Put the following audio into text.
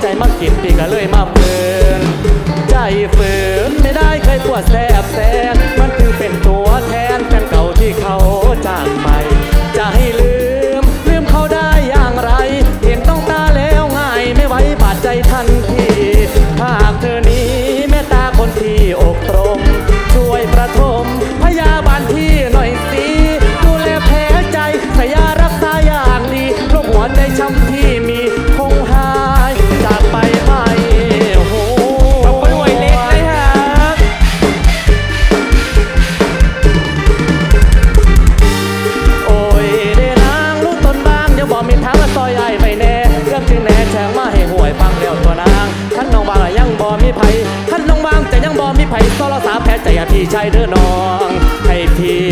ใจมากินพี่ก็เลยมาเฟินใจเฟินไม่ได้เคยปวดแส มีไผขั้นลงวางแต่ยังบ่มีไผโซลสาแพ้ใจพี่ชายเด้อน้อง ให้พี่